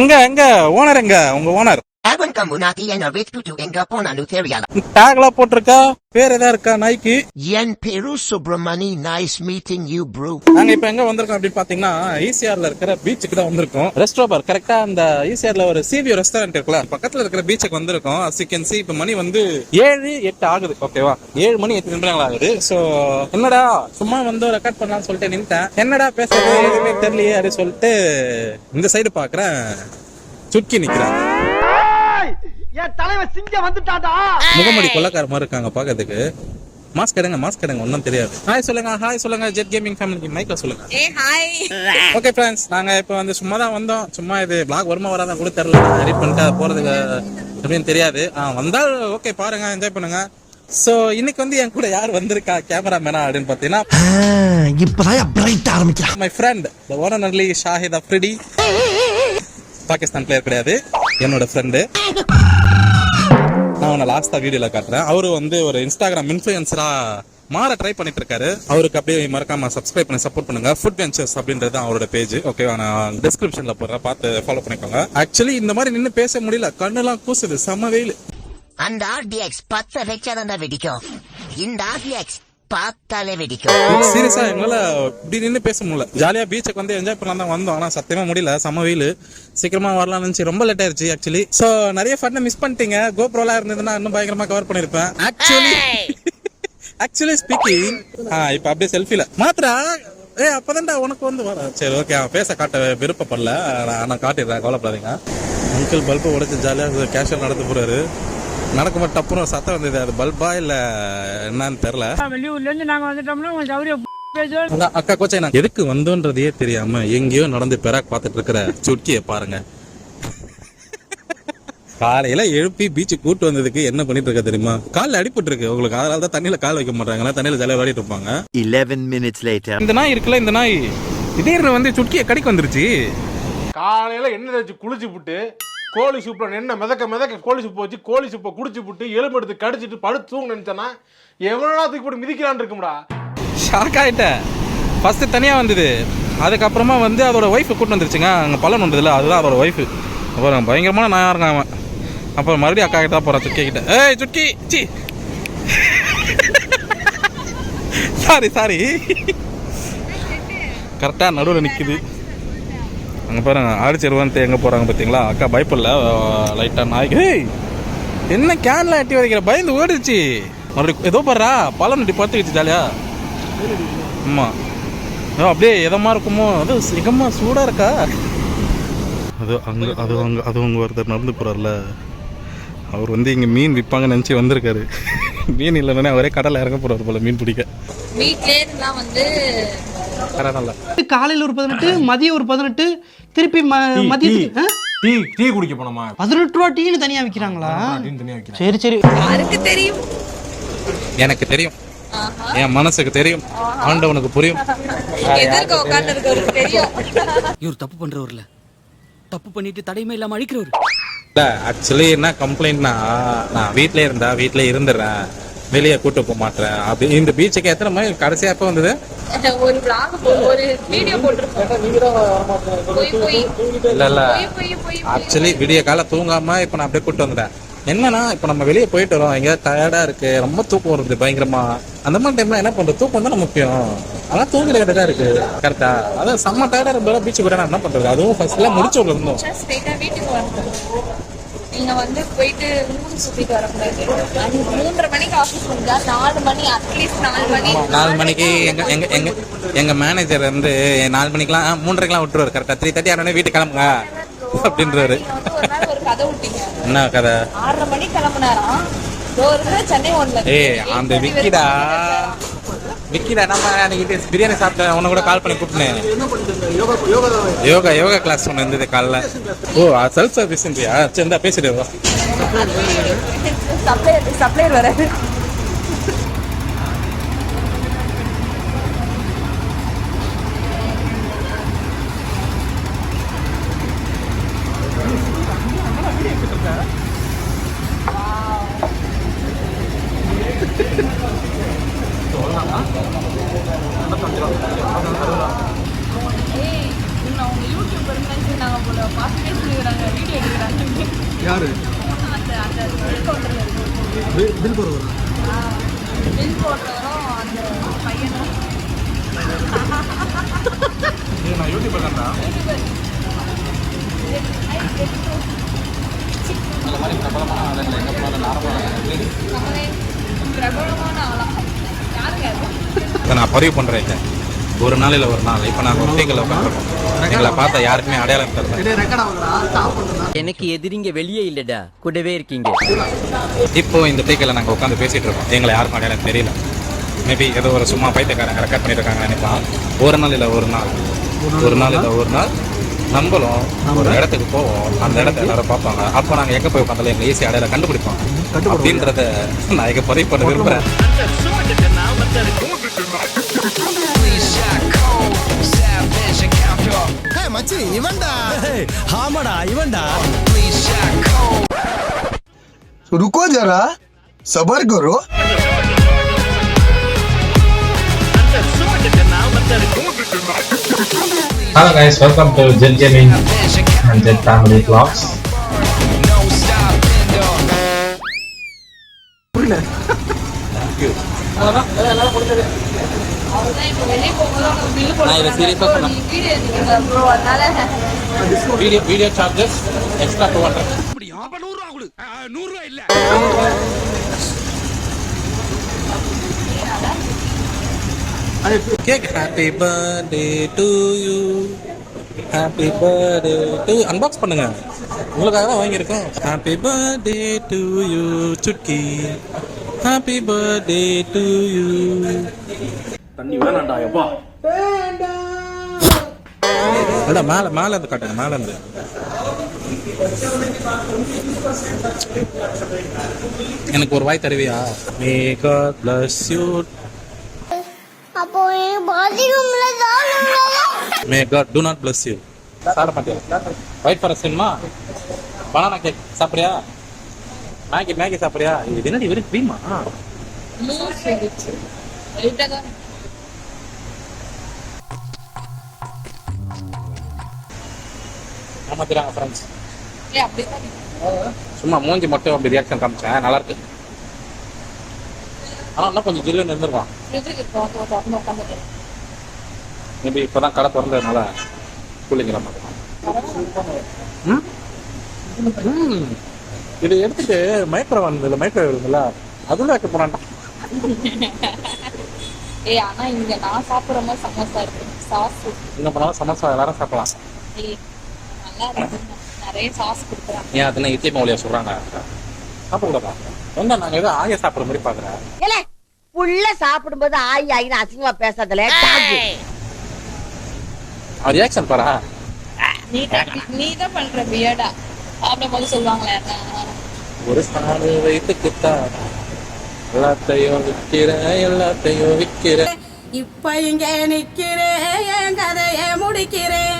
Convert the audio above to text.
எங்க எங்க? ஓனர் எங்க? உங்க owner Na ritku tu enga po na Luteria. டேக்லாம் போட்டிருக்கா பேர் எதா இருக்கா நாய்க்கு Yen Peru Subramani, nice meeting you, bro. நாங்க இப்ப எங்க வந்திருக்கோம் அப்படின்னு பாத்தீங்கன்னா ஈசிஆர்ல இருக்கிற பீச்சுக்கு தான் வந்திருக்கோம் ரெஸ்டோ பார் கரெக்டா அந்த ஈசிஆர்ல ஒரு சிவியோ ரெஸ்டாரண்ட் இருக்குல்ல பக்கத்துல இருக்கிற பீச்சுக்கு வந்திருக்கோம் you can see இப்ப மணி வந்து ஏழு எட்டு ஆகுது ஓகேவா ஏழு மணி எட்டு நிமிடங்கள் ஆகுது சோ என்னடா சும்மா வந்து ரெக்கார்ட் பண்ணலாம்னு சொல்லிட்டு நின்ட்டேன் என்னடா பேசுறது எதுவுமே தெரியலையே அப்படின்னு சொல்லிட்டு இந்த சைடு பாக்குறேன் சுட்கி நிக்கிறேன் என் தலைவன் சிங்கம் வந்துட்டாடா. முகமடி கொள்ளக்கார மாதிரி இருக்காங்க பாக்கிறதுக்கு மாஸ்க் எடுங்க மாஸ்க் எடுங்க ஒன்றும் தெரியாது. ஹாய் சொல்லுங்க ஹாய் சொல்லுங்க ஜெட் கேமிங் ஃபேமிலிக்கு மைக்ல சொல்லுங்க. ஏ ஹாய் ஓகே ஃப்ரெண்ட்ஸ் நாங்க இப்போ வந்து சும்மா தான் வந்தோம். சும்மா இது பிளாக் வருமா வராதா கூட தெரியல. எடிட் பண்ணிட்டு அது போறதுக்கு எப்படின்னு தெரியாது. ஆ வந்தால் ஓகே பாருங்க என்ஜாய் பண்ணுங்க. சோ இன்னைக்கு வந்து என் கூட யார் வந்திருக்கா கேமராமேனா அப்படின்னு பாத்தீங்கன்னா இப்பதான் பிரைட் ஆரம்பிக்கிறான் my friend the and only Shahid Afridi Pakistan player கிடையாது. என்னோட ஃப்ரெண்டு நான் லாஸ்ட்டாக வீடியோவில் காட்டுறேன். அவர் வந்து ஒரு இன்ஸ்டாகிராம் இன்ஃப்ளூயன்ஸராக மாற ட்ரை பண்ணிட்டு இருக்காரு அவருக்கு அப்படியே மறக்காம சப்ஸ்கிரைப் பண்ணி சப்போர்ட் பண்ணுங்க. ஃபுட் வெஞ்சர்ஸ் அப்படின்றது அவரோட பேஜ் ஓகேவா நான் டிஸ்கிரிப்ஷன்ல போடுறேன். பார்த்து ஃபாலோ பண்ணிக்கோங்க. ஆக்சுவலி இந்த மாதிரி நின்னு பேச முடியல. கண்ணெல்லாம் கூசுது. செம்ம வெயில். And RDX, பத்த வெச்சதன வெடிக்கும். இந்த ஆர்டிஎக்ஸ் பார்த்தாலே வெடிக்கும். சீரியஸா எங்களால இப்படி நின்னு பேச முடியல. ஜாலியா பீச்சுக்கு வந்து என்ஜாய் பண்ணலாம் தான் வந்தோம். ஆனா சத்தியமா முடியல. செம்ம வெயில். சீக்கிரமா வரலாம்னு நினைச்சு ரொம்ப லேட் ஆயிருச்சு ஆக்சுவலி சோ நிறைய ஃபன்னை மிஸ் பண்ணிட்டீங்க. கோப்ரோலாம் இருந்ததுன்னா இன்னும் பயங்கரமா கவர் பண்ணிருப்பேன். ஆக்சுவலி ஆக்சுவலி ஸ்பீக்கிங் இப்ப அப்படியே செல்ஃபில மாத்திரா? ஏ அப்பதான்டா உனக்கு வந்து வர. சரி ஓகே அவன் பேச காட்ட விருப்பப்படல. நான் நான் காட்டிடுறேன் கவலைப்படாதீங்க. அங்கிள் பல்பை உடைச்சு ஜாலியாக கேஷுவல் நடந்து போறாரு. நடக்கும்போது ஒரு சத்தம் வந்தது. அது பல்பா இல்ல என்னன்னு தெரியல. வெளியூர்ல இருந்து நாங்க வந்துட்டோம்னா உங்க சௌரியம் பேசுவோம் அங்க அக்கா கோச்சை நான் எதுக்கு வந்தோன்றதையே தெரியாம எங்கேயோ நடந்து பெராக் பார்த்துட்டு இருக்கிற சுட்கியை பாருங்க. காலையில எழுப்பி பீச்சு கூட்டு வந்ததுக்கு என்ன பண்ணிட்டு இருக்க தெரியுமா? கால்ல அடிபட்டு இருக்கு உங்களுக்கு அதனால தான் தண்ணியில கால் வைக்க மாட்டாங்களா தண்ணியில ஜாலியா விளையாடிட்டு இருப்பாங்க. 11 minutes later. இந்த நாய் இருக்குல்ல இந்த நாய். திடீர்னு வந்து சுட்கியை கடிக்கு வந்துருச்சு. காலையில தேய்ச்சி குளிச்சு புட்டு கோழி சூப்பில் எண்ணெய் மிதக்க மிதக்க கோழி சூப்பை வச்சு கோழி சூப்பை குடிச்சு புட்டு எலும்பு எடுத்து கடிச்சிட்டு படுத்து தூங்க நினைச்சேன்னா எவ்வளோ நேரத்துக்கு போட்டு மிதிக்கலான்னு இருக்கும்டா. ஷாக் ஆயிட்டேன் ஃபர்ஸ்ட் தனியா வந்தது. அதுக்கப்புறமா வந்து அதோட ஒய்ஃபை கூட்டு வந்துருச்சுங்க. அங்கே பலன் வந்ததுல அதுதான் அதோட ஒய்ஃபு அப்புறம் பயங்கரமான நாயா இருக்கான் அவன். அப்புறம் மறுபடியும் அக்கா கிட்ட போறான் சுட்கி கிட்ட. ஏய் சுட்கி சி சாரி சாரி கரெக்டாக நடுவில் நிற்குது அங்கே பாருங்க ஆடிச்சிருவான்ட்டு எங்கே போகிறாங்க பார்த்தீங்களா அக்கா பயப்படல. லைட்டாக நாய்க்கு. ஏய் என்ன கேன்ல எட்டி வதைக்கிற பயந்து ஓடிடுச்சு. மறுபடியும் ஏதோ பாடுறா பழம் நட்டி பார்த்துக்கிச்சு ஜாலியா ஆமாம் ஏதோ அப்படியே இதமாக இருக்குமோ? அது சிகமாக சூடாக இருக்கா? அது அங்கே அது அங்கே அது அங்கே ஒருத்தர் நடந்து போகிறார்ல அவர் வந்து இங்கே மீன் விற்பாங்கன்னு நினச்சி வந்திருக்காரு. மீன் இல்லைன்னா அவரே கடலில் இறங்க போகிறார் போல மீன் பிடிக்க. வீட்லயே வந்து காலையில ஒரு பதினெட்டு மதியம் ஒரு பதினெட்டு திருப்பி மதியத்துக்கு? டீ டீ குடிக்க போனோமா? பதினெட்டு ரூபா டீன்னு தனியா விக்கிறாங்களா? சரி சரி. யாருக்கு தெரியும்? எனக்கு தெரியும். என் மனசுக்கு தெரியும். ஆண்டவனுக்கு புரியும். இவர் தப்பு பண்றவர்ல. தப்பு பண்ணிட்டு தடையுமே இல்லாம அழிக்கிறவர். ஆக்சுவலி என்ன கம்ப்ளைண்ட்னா நான் வீட்டிலே இருந்தா வீட்டிலே இருந்துடுறேன் வெளியே கூட்டு போக மாட்டேன். அப்படி இந்த பீச்சுக்கு எத்தனை மணி கடைசியா எப்போ வந்தது ஒரு vlog போ ஒரு வீடியோ போட்டிருக்கோம். ஆக்சுவலி விடிய கால தூங்காம இப்ப நான் அப்படியே கூட்டு வந்துட்டேன். என்னன்னா இப்ப நம்ம வெளியே போயிட்டு வரோம். எங்கேயாவது டயர்டா இருக்கு. ரொம்ப தூக்கம் வருது பயங்கரமா. அந்த மாதிரி டைம்ல என்ன பண்றது? தூக்கம் தானே முக்கியம். அதான் தூங்கிட வேண்டியதா இருக்கு. கரெக்டா அதான் செம்ம டயர்டா இருந்தாலும் பீச்சுக்கு போய் நான் என்ன பண்றது? அதுவும் ஃபர்ஸ்ட்ல முடிச்சு இருந்தோம். நீங்க வந்து போயிட்டு ஊர் சுத்திட்டு வரக்கூடாது. மூன்றரை மணிக்கு ஆஃபீஸ் முடிஞ்சா நாலு மணி அட்லீஸ்ட் நாலு மணி. நாலு மணிக்கு எங்க எங்க எங்க எங்க மேனேஜர் வந்து நாலு மணிக்கெல்லாம் மூன்றரைக்கெல்லாம் விட்டுருவாரு கரெக்டா த்ரீ தேர்ட்டி ஆனோடனே வீட்டுக்கு கிளம்புங்க அப்படின்றாரு. ஒரு கதை விட்டீங்க. என்ன கதை? ஆறரை மணிக்கு கிளம்புனாராம். சென்னை ஒன்ல. ஏய் அந்த விக்கிடா. விக்கில நம்ம அன்னைக்கு பிரியாணி சாப்பிட்டேன் உன்னை கூட கால் பண்ணி கூப்பிட்டேன். யோகா யோகா கிளாஸ் ஒன்று இருந்தது காலைல. ஓ செல்ஃப் சர்வீஸ்ன்றியா சரி இந்தா பேசிட்டு வா. சப்ளையர் சப்ளையர் வர ஏய், இவங்க அவங்க யூடியூபர் நினைச்சு நாங்க போல பார்த்துட்டே சொல்லிடுறாங்க வீடியோ எடுக்கிறாங்க யாரு? பில் போடுறவரா பில் போடுறவரும் அந்த பையனும் நான் யூடியூப்ல தான் அந்த மாதிரி பிரபலமான எங்க போனாலும் நார்மலாக நான் பதிவு பண்ணுறேன் ஒரு நாள் இல்லை ஒரு நாள். இப்போ நாங்கள் டீக்கில் உட்காந்துருக்கோம் எங்களை பார்த்தா யாருக்குமே அடையாளம் தெரியல. எனக்கு எதிரிங்க வெளியே இல்லடா. கூடவே இருக்கீங்க. இப்போ இந்த டீக்கில் நாங்கள் உட்காந்து பேசிட்டு இருக்கோம். எங்களை யாருக்கும் அடையாளம் தெரியல. மேபி ஏதோ ஒரு சும்மா பைத்தியக்காரங்க ரெக்கார்ட் பண்ணிட்டு இருக்காங்க நினைப்பான். ஒரு நாள் இல்லை ஒரு நாள். ஒரு நாள் இல்லை ஒரு நாள். நம்மளும் ஒரு இடத்துக்கு போவோம். அந்த இடத்த எல்லாரும் பார்ப்பாங்க. அப்போ நாங்கள் எங்கே போய் உட்காந்தாலும் எங்களை ஈஸி அடையாளம் கண்டுபிடிப்போம் அப்படின்றத நான் எங்க பதிவு பண்ண விரும்புகிறேன் மச்சி இவன்டா ஆமாடா இவன்டா Halo guys, welcome to Jen Gaming and Jen Family Vlogs. நான் இதை சொன்னேன். நீ video video charges extra two hundred cake happy birthday to you happy birthday to unbox பண்ணுங்க. உங்களுக்காக தான் வாங்கியிருக்கோம் happy birthday to you Chutki happy birthday to you தண்ணி வேணாண்டா எப்பா இல்ல மேல மேல இருந்து காட்டுங்க மேல இருந்து. எனக்கு ஒரு வாய் தருவியா? மே காட் பிளஸ் யூ அப்போ பாத்ரூம்ல தான் may God to not bless you சாப்பிட மாட்டேன் wait for cinema banana cake சாப்பிடுறியா? மேகி மேகி சாப்பிடுறியா? இது என்னடி வெறும் க்ரீமா ஏமாத்திராங்க ஃப்ரெண்ட்ஸ். சும்மா மூஞ்சி மட்டும் அப்படி ரியாக்ஷன் காமிச்சேன். நல்லா இருக்கு. ஆனா இன்னும் கொஞ்சம் ஜில்லுன்னு உட்காந்துட்டேன் மேபி இப்பதான் கடை திறந்ததுனால கூலிங் இல்லாம இருக்கும். ம்? ம். இதை எடுத்துட்டு மைக்ரோ வந்ததுல மைக்ரோ இருந்ததுல அதுல வைக்க போறான்டா ஏய் ஆனா இங்க நான் சாப்பிடுற மாதிரி சமோசா இருக்கு. சாஸ் இங்க போனாலும் சமோசா எல்லாரும் சாப்பிடலாம். நிறைய சாஸ் கொடுக்குறாங்க. ஏன் அதுன்னு இட்லி மாவுலியா சொல்றாங்க? சாப்பிடக்கூடாதா என்ன நாங்க ஏதோ ஆய சாப்பிடுற மாதிரி பாக்குறேன் ஏல புள்ள சாப்பிடும்போது ஆயி ஆயின்னு அசிங்கமா பேசாதல ரியாக்ஷன் பாரா? நீ தான் நீ தான் பண்ற பியர்டா சாப்பிடும் போது சொல்லுவாங்களே அதான். ஒரு சாணு வைத்து குத்தா எல்லாத்தையும் விற்கிறேன் எல்லாத்தையும் விற்கிறேன். இப்ப இங்க நிக்கிறேன் என் கதையை முடிக்கிறேன்.